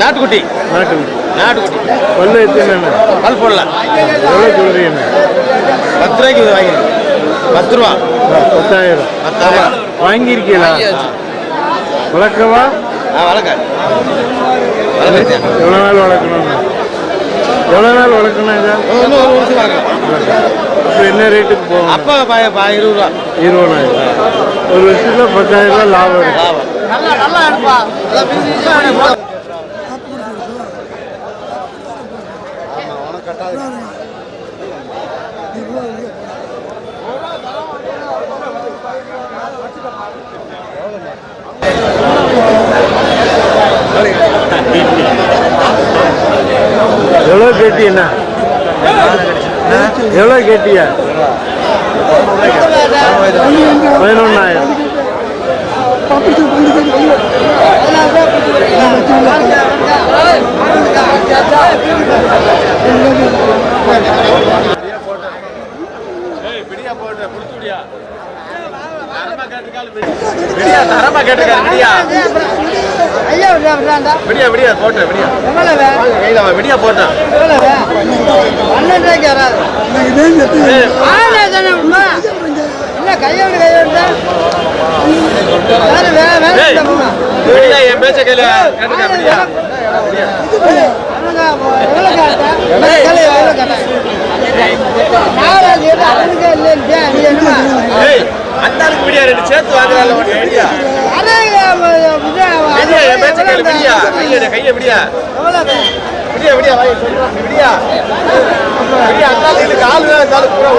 நாட்டுக்குட்டி. நாட்டுக்குட்டி. நாட்டுக்குட்டி. பல்லு எத்தனை பல் போடலாம் எவ்வளோ சொல்றீங்கண்ணா பத்து ரூபாய்க்கு இது வாங்கிருக்கு பத்து ரூபா. பத்தாயிரம். பத்தாயிரம். வாங்கியிருக்கீங்களா? வளர்க்கவா? ஆ வளர்க்க எவ்வளோ நாள் வளர்க்கணும்ண்ணா எவ்வளோ நாள் வளர்க்கணும் இதை? இன்னும் ஒரு வருஷம் வளர்க்கலாம். அப்போ என்ன ரேட்டுக்கு போகும் அப்போ ப- ப- இருபது ரூபா. இருபதாயிரம். ஒரு வருஷத்தில் பத்தாயிரம் ரூபாய் லாபம் லாபம். நல்லா நல்லா எவ்வளோ கேட்டீங்கண்ணா எவ்வளோ கேட்டியா பதினொன்றாயிரம் போட்டு தரமா விடியா. விடியா விடியா. போட்டேன் விடியா கையில் விடியா போட்டான் பன்னெண்டு என்ன கையோடு கையோடு. விடியா என் பேச்ச கையில கேட்டுக்கா விடியா? அந்த ஆளுக்கு விடியா ரெண்டு சேர்த்து வாங்குறாள் விடியா அஹ், இது, விடியா என் பேச்ச கையில விடியா கையை கையை விடியா எவ்வளவு? விடியா விடியா சொல்றேன் விடியா விடியா அந்த ஆளுக்கு கால் வேலை ஆளுக்கு பூரா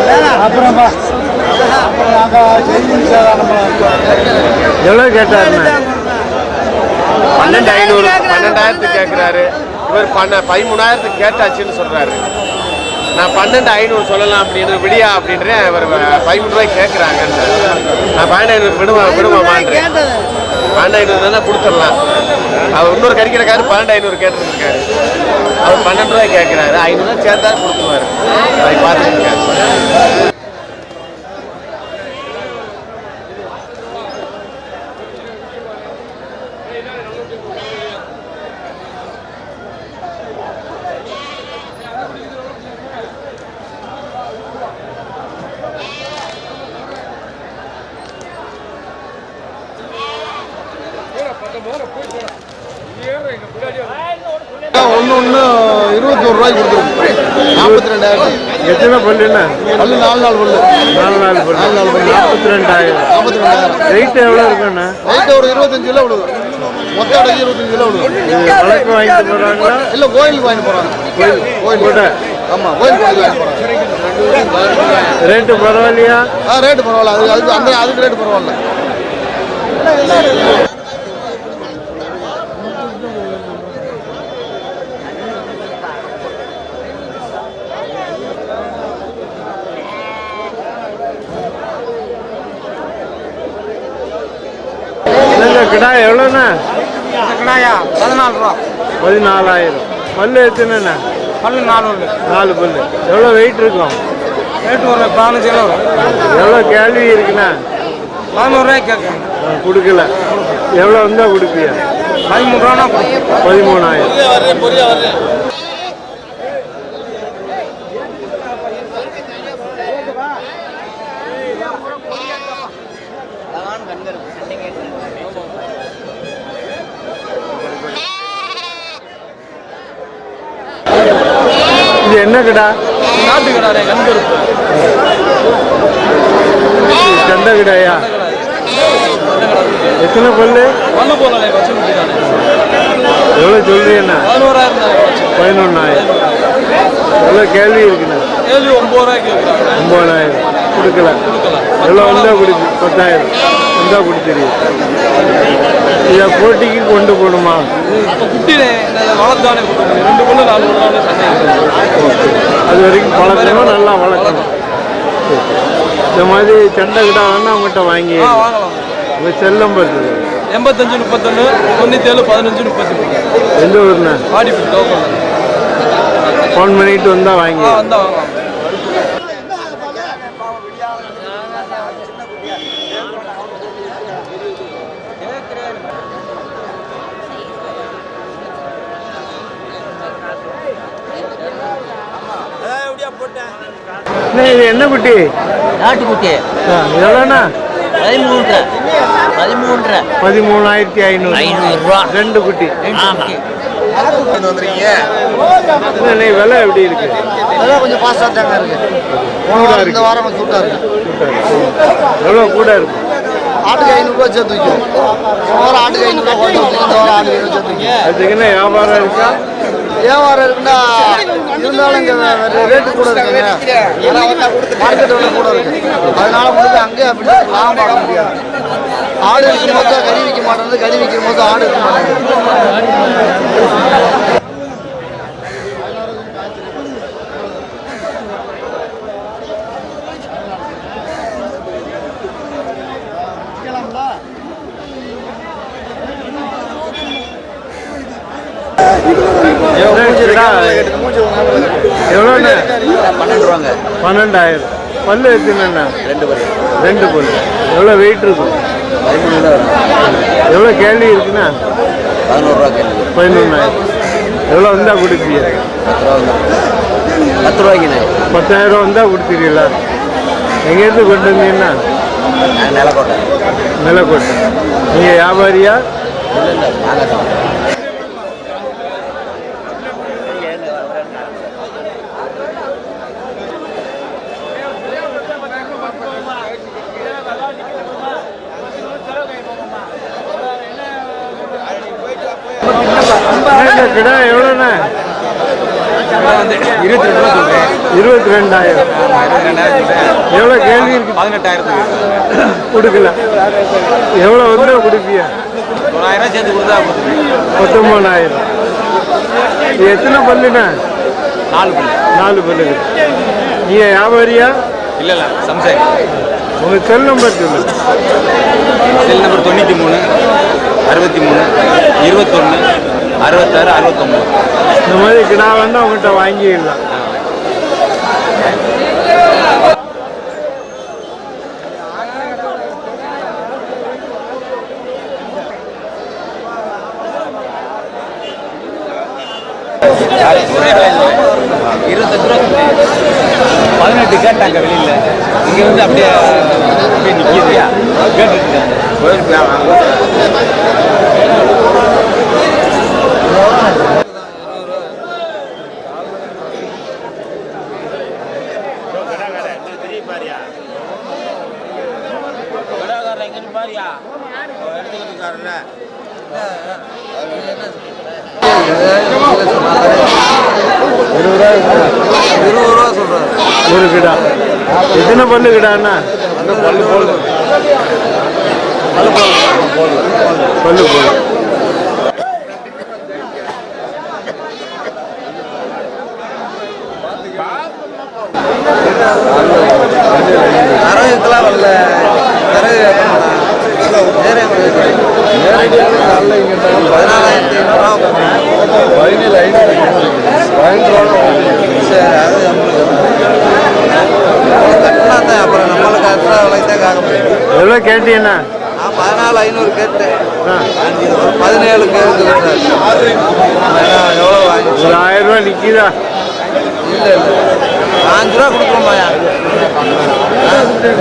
வேணாம். எவ்வளோ கேட்டாருண்ணா? பன்னெண்டு ஐநூறு பன்னெண்டாயிரத்துக்கு கேட்குறாரு இவர் பண்ண பதிமூணாயிரத்துக்கு கேட்டாச்சுன்னு சொல்கிறாரு நான் பன்னெண்டு ஐநூறு சொல்லலாம் அப்படின்னு விடியா அப்படின்றேன் இவர் பதிமூணு ரூபாய்க்கு கேட்குறாங்கன்னு நான் பன்னெண்டு ஐநூறு விடுவா விடுவாமான்றேன். பன்னெண்டு ஐநூறு தானே கொடுத்துடலாம். அவர் இன்னொரு கறிக்கிறக்காரு பன்னெண்டு ஐநூறு கேட்டுருக்காரு. அவர் பன்னெண்டு ரூபாய் கேட்குறாரு ஐநூறுரூவா சேர்த்தா கொடுத்துருவாரு. அதை பார்த்துருக்காரு ஒன்று ஒன்று இருபத்தோரு ரூபாய்க்கு ரெண்டாயிரம் எத்தனை பல்லுண்ணா பல்லு நாலு நாள் பல்லு? நாலு நாலு பல்லு. நாலு நாலு பல்லு. நாற்பத்தி ரெண்டாயிரம். நாற்பத்தி ரெண்டாயிரம். ரேட் எவ்வளோ இருக்குண்ணா? ரைட்டு ஒரு இருபத்தஞ்சு கிலோ விழுது மொத்த அடைஞ்சு இருபத்தஞ்சு கிலோ விழுது இது வழக்கு வாங்கிட்டு போகிறாங்களா இல்லை கோயிலுக்கு வாங்கி போகிறாங்க கோயில் கூட. ஆமாம் கோயிலுக்கு வாங்கி போகிறாங்க ரேட்டு பரவாயில்லையா? ஆ ரேட்டு பரவாயில்ல. அது அதுக்கு அந்த அதுக்கு ரேட்டு பரவாயில்ல. கிடா எவ்வளோண்ணா? கடாயா? பதினாலு ரூபா. பதினாலாயிரம். பல்லு எத்தனைண்ணா? பல்லு நானூறு. நாலு பல்லு. எவ்வளோ வெயிட் இருக்கும்? ரேட்டு ஒரு பதினஞ்சு கிலோ. எவ்வளோ கேள்வி இருக்குண்ணா? பதினோருவாய்க்கு கேட்குறேன். கொடுக்கல. எவ்வளோ வந்தால் கொடுப்பியா? பதிமூணு ரூபானா பதிமூணாயிரம். இது என்ன கடா நாட்டு கடாரே கண்பருப்பு சண்டை கடாயா எத்தனை பல்லு? ஒன்று போகல வச்சு விட்டுக்கானே எவ்வளோ சொல்றீங்கண்ணா பதினோராயிரம் தான் பதினொன்றாயிரம் எவ்வளோ கேள்வி இருக்குண்ணா ஏழு ஒம்பது ரூபாய்க்கு கேட்குறாங்க. ஒம்பதாயிரம் கொடுக்கல. எவ்வளோ வந்தால் கொடுக்கு பத்தாயிரம். வந்தால் கொடுத்துருவீங்க இதை போட்டிக்கு கொண்டு போகணுமா? அது வரைக்கும் பழக்கணும் நல்லா வளர்க்கணும். இந்த மாதிரி சண்டை கிட்ட வேணா அவங்ககிட்ட வாங்கி. உங்கள் செல் நம்பர். எண்பத்தஞ்சு முப்பத்தொன்று தொண்ணூத்தேழு பதினஞ்சு முப்பத்தி மூணு எந்த ஊர்ண்ணா? வாடிப்பட்டு ஃபோன் பண்ணிட்டு வந்தால் வாங்கி. வந்தால் வாங்கலாம். இது என்ன குட்டி? நாட்டுக்குட்டி. எவ்வளோண்ணா பதிமூன்று பதிமூன்று பதிமூணாயிரத்தி ஐநூறு. ஐநூறுரூவா. ரெண்டு குட்டி. அண்ணா, விலை எப்படி இருக்கு? அதெல்லாம் கொஞ்சம் ஃபாஸ்ட்டாக தாங்க இருக்கு. போன இந்த வாரம் சூட்டாக இருக்கு. எவ்வளோ கூட இருக்கும் ஆட்டுக்கு ஐநூறுரூவா சேர்த்து வைக்கும் வாரம் ஆட்டுக்கு ஐநூறுரூவா இந்த வாரம் ஆட்டுக்கு ஐநூறு சேர்த்து வைக்கும் அதுக்கு என்ன வியாபாரம் இருக்கா? வியாபாரம் இருக்குன்னா இருந்தாலும் இங்கே ரேட்டு கூட இருக்குங்க. மார்க்கெட் விலை கூட இருக்கு. அதனால முடிஞ்சு அங்கேயே அப்படி லாபம் பார்க்க முடியாது. ஆடு விற்கும் போது கறி விற்க மாட்டேங்குது கறி விற்கும் போது ஆடு விற்க மாட்டேங்குது. எவ்வளோண்ணே? பன்னெண்டு ரூபாங்க பன்னெண்டாயிரம். பல்லு எத்தனைண்ணா? ரெண்டு படி ரெண்டு பல்லு. எவ்வளோ வெயிட் இருக்கும் எவ்வளோ கேள்வி இருக்குண்ணா? பதினோருவா கேள்வி. பதினொன்றாயிரம் எவ்வளோ வந்தால் கொடுப்பீங்க? பத்து ரூபா பத்து ரூபாய்க்குண்ணே. பத்தாயிரம் வந்தால் கொடுத்துருவீங்களா எங்கேருந்து கொண்டு வந்தீங்கன்னா நிலக்கோட்டை. நிலக்கோட்டை. நீங்கள் வியாபாரியா இல்லை இல்லை நாங்கள் தான் அண்ணா, கிடா எவ்வளோண்ணா இருபத்தி ரெண்டு ரூபா சொல்றேன் இருபத்தி ரெண்டாயிரம். எவ்வளோ கேள்வி இருக்கு? பதினெட்டாயிரத்துக்கு. கொடுக்கல. எவ்வளோ வந்து கொடுப்பீங்க தொள்ளாயிரம் சேர்த்து கொடுத்தா பத்தொம்பதாயிரம் எத்தனை பல்லுண்ணா? நாலு புள்ளி நாலு பல்லு. நீங்கள் வியாபாரியா? இல்லை இல்லை சம்சாரி. உங்கள் செல் நம்பர் சொல்லு. செல் நம்பர் தொண்ணூற்றி மூணு அறுபத்தி மூணு இருபத்தொன்று அறுபத்தாறு அறுபத்தொம்பது இந்த மாதிரி கிடா வேணா உங்கள்கிட்ட வாங்கிடலாம். இருபத்தஞ்சு ரூபா. பதினெட்டு கேட்டாங்க வெளியில் இங்கே வந்து அப்படியே அப்படியே நிற்கிது கேட்டுட்டு கோயிலுக்கு இருபது ரூபா சொல்கிறாரு ஒரு கிடா எத்தனை பல்லு கிடாண்ணா பல்லு போடு. பல்லு போடு தரவுக்கெல்லாம் வரல. பதினாலாயிரத்தி ஐநூறுரூவா பதினேழு ஐநூறு சரி அது நம்மளுக்கு கட்டினா தான் அப்புறம் நம்மளுக்கு கட்டுற விலைக்கு தான் காக்க முடியும் எவ்வளோ கேட்டீங்கண்ணா நான் பதினாலு ஐநூறு கேட்டேன் பதினேழு கேட்டு எவ்வளோ வாங்கி ஒரு ஆயிரம் ரூபா நிற்கிதா இல்லை இல்லை. பாஞ்சு ரூபா கொடுக்குறோம்மாயா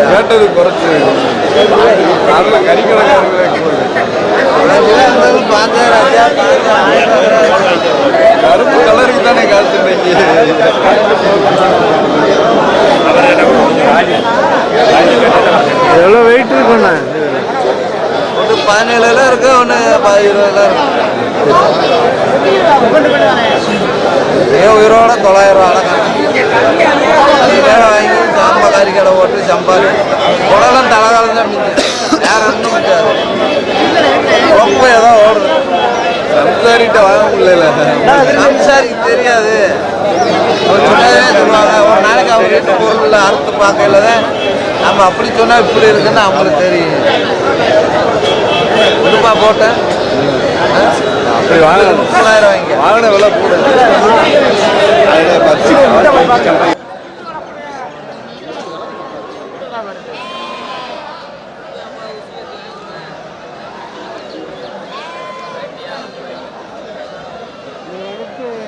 கேட்டது குறைச்சி. நல்ல கறிக்கடைக்காரங்களே இருந்தாலும் பாஞ்சாயிரம் ஆயிரம் கருப்பு கலருக்கு தானே காசு இன்னைக்கு. எவ்வளோ வெயிட் இருக்குண்ணா ஒன்று பதினேழுல இருக்கு ஒன்று இருபதுல இருக்கு. உயிரோட தொள்ளாயிரம் ரூபா வேலை வாங்கி சாம்ப கடை போட்டு சம்பாதி உடலாம் தலை கலந்து வேற ஒன்றும் முடியாது ரொம்ப ஏதோ ஓடுது சம்சாரிட்ட வாங்க முடியல சம்சாரிக்கு தெரியாது அவர் சொன்னதே சொல்லுவாங்க ஒரு நாளைக்கு அவங்க வீட்டு பொருள் அறுத்து பார்க்கல தான் நம்ம அப்படி சொன்னால் இப்படி இருக்குன்னு அவங்களுக்கு தெரியும் விடுப்பா போட்டேன் வாங்கின விலை பத்து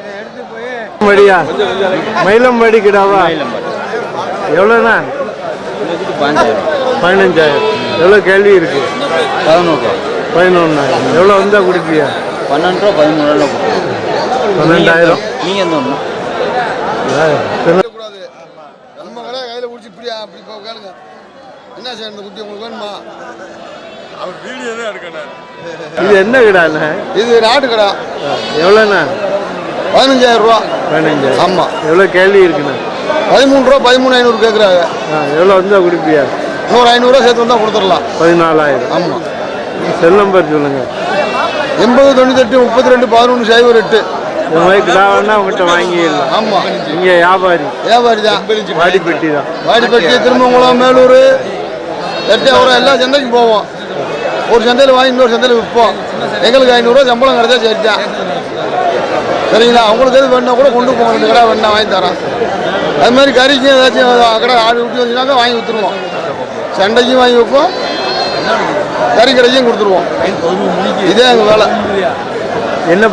மயிலம்படியா மயிலம்படி கிடாவா? எவ்வளோண்ணா? பதினஞ்சாயிரம். எவ்வளோ கேள்வி இருக்கு? பதினோரு பதினொன்றாயிரம் எவ்வளோ வந்தால் கொடுப்பியா? பன்னெண்டு ரூபா பதிமூணு ரூபா பன்னெண்டாயிரம். நீங்கள் எந்த ஒன்று கடை கையில் பிடிச்சி இப்படியா அப்படி கேளுங்க என்ன செய்யணும் இந்த குட்டி உங்களுக்கு வேணுமா? இது என்ன கிடாண்ணே இது நாட்டு கடை. எவ்வளோண்ணா? பதினஞ்சாயிரம் ரூபா. பதினஞ்சாயிரம். ஆமாம் எவ்வளோ கேள்வி இருக்குண்ணா? பதிமூணு ரூபா பதிமூணு ஐநூறு கேட்குறாங்க ஆ எவ்வளோ வந்தால் கொடுப்பியா? இன்னொரு ஐநூறுரூவா சேர்த்து வந்தால் கொடுத்துடலாம். பதினாலாயிரம். ஆமாம் செல் நம்பர் சொல்லுங்கள் எண்பது தொண்ணூத்தெட்டு முப்பத்தி ரெண்டு பதினொன்று சைபர் எட்டு. கிடா வேணா உங்கள்கிட்ட வாங்கிடலாம். ஆமாம் இங்கே வியாபாரி. வியாபாரி தான். வாடிப்பட்டி தான். வாடிப்பட்டி திருமங்குளம் மேலூர் எட்டயபுரம் எல்லா சந்தைக்கும் போவோம். ஒரு சந்தையில் வாங்கி இன்னொரு சந்தையில் விற்போம். எங்களுக்கு ஐநூறுரூவா சம்பளம் கிடைச்சா சரிதான். சரிங்களா? உங்களுக்கு எது வேணா கூட கொண்டு போங்க. ரெண்டு கடை வேணா வாங்கி தரேன். அது மாதிரி கறிக்கு ஏதாச்சும் கடை ஆடு விட்டு வச்சுனாக்கா வாங்கி விற்றுருவோம் சண்டைக்கும் வாங்கி வைப்போம் கறி கடைக்கும் கொடுத்துருவோம். இதே எங்கள் வேலை. என்ன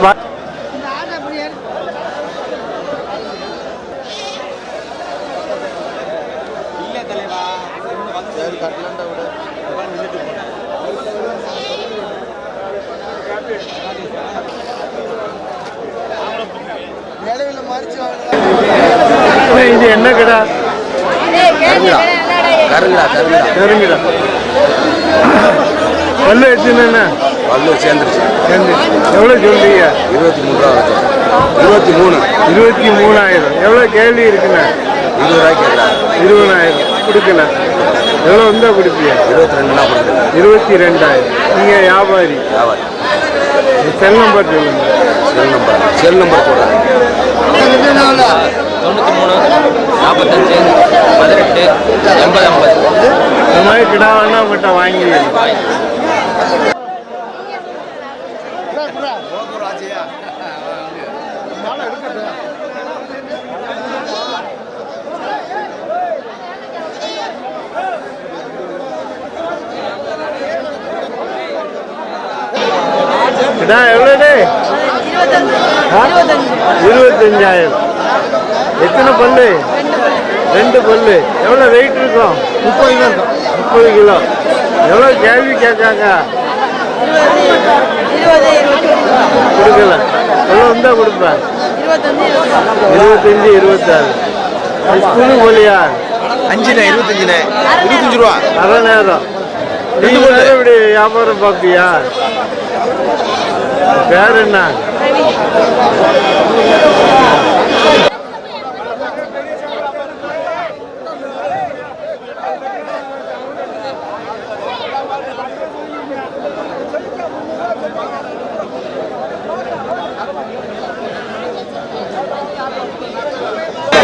இது என்ன கடா? கருங்கடா கருங்கடா. நெருங்கிடா பல்லு வச்சுன்னு வல்லூர் சேர்ந்துருச்சு. எவ்வளோ சொல்றீங்க? இருபத்தி மூணு இருபத்தி மூணு. இருபத்தி மூணாயிரம். எவ்வளோ கேள்வி இருக்குண்ணே? இருபது ரூபாய்க்கு கேட்குறாங்க இருபதாயிரம் கொடுக்கல. எவ்வளோ வந்தால் கொடுப்பீங்க? இருபத்தி ரெண்டுனா கொடுக்குறேன் இருபத்தி ரெண்டாயிரம். நீங்கள் வியாபாரி. வியாபாரி. செல் நம்பர் சொல்லுங்க. Cell number. செல் நம்பர் போடுறேன். தொண்ணூற்றி மூணு நாற்பத்தஞ்சு பதினெட்டு எண்பது ஐம்பது. இந்த மாதிரி கிடா வேணா உங்கள்கிட்ட வாங்கி கிடா எவ்வளோடே இருபத்தஞ்சாயிரம். எத்தனை பல்லு? ரெண்டு பல்லு. எவ்வளோ வெயிட் இருக்கும்? முப்பது கிலோ முப்பது கிலோ. எவ்வளோ கேள்வி கேட்காங்க? கொடுக்கல. எவ்வளோ வந்தா கொடுப்பேன் இருபத்தஞ்சு இருபத்தாறு. ஸ்கூலு போலியா? அஞ்சுண்ணே இருபத்தஞ்சுண்ணே இருபத்தஞ்சு ரூபா. அரை நேரம். நீங்க இப்படி வியாபாரம் பார்ப்பியா பேர் என்ன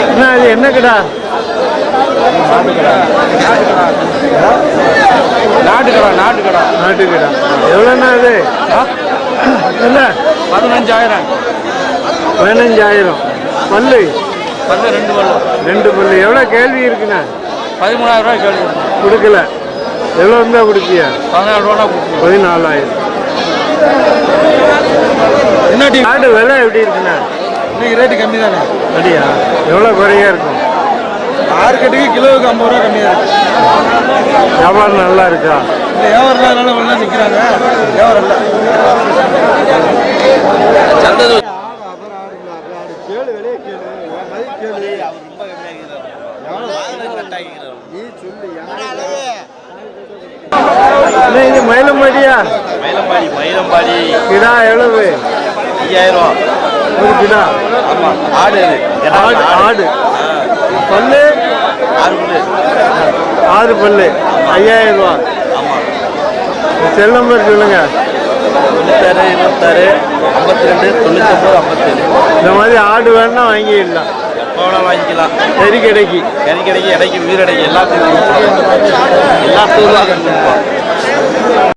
அண்ணா, இது என்ன கடா நாட்டுக்கடா. நாட்டுக்கடா. நாட்டு கடா எவ்வளோண்ணா இது என்ன? பதினஞ்சாயிரம். பதினஞ்சாயிரம். பல்லு? பல்லு ரெண்டு பல்லு. ரெண்டு பல்லு. எவ்வளோ கேள்வி இருக்குண்ணா? பதிமூணாயிரம் ரூபாய் கேள்வி கொடுக்கல. எவ்வளோ இருந்தா கொடுப்பியா? பதினாலு ரூபா பதினாலாயிரம். ஆடு விலை எப்படி இருக்குண்ணா? இன்னைக்கு ரேட்டு கம்மி தானே? அப்படியா? எவ்வளோ குறையா இருக்கும்? ஆறு கட்டுக்கு கிலோவுக்கு ஐம்பது ரூபா கம்மியாக இருக்கு. வியாபாரம் நல்லா இருக்கா? இந்த வியாபாரம் இல்லாதனால உள்ள நிற்கிறாங்க வியாபாரம் இல்லை. சந்தை அண்ணா, இது மயிலம்பாடியா? மயிலம்பாடி மயிலம்பாடி. கிடா எவ்வளவு? ஐயாயிரம் ரூபா. கிடா ஆமாம் ஆடு ஆடு ஆடு. பல்லு? ஆறு புல்லு. ஆறு பல்லு. ஐயாயிரம் ரூபா. ஆமாம் செல் நம்பர் சொல்லுங்க. தொண்ணூத்தாறு இருபத்தாறு ஐம்பத்தி ரெண்டு தொண்ணூத்தொம்பது ஐம்பத்தேழு. இந்த மாதிரி ஆடு வேணா வாங்கிடலாம். வேணாலும் வாங்கிக்கலாம். சரி கிடைக்கு. கறி கடைக்கு இடைக்கு உயிர் அடைக்கு எல்லாத்துக்கும் எல்லாத்துக்கும் கொடுப்போம்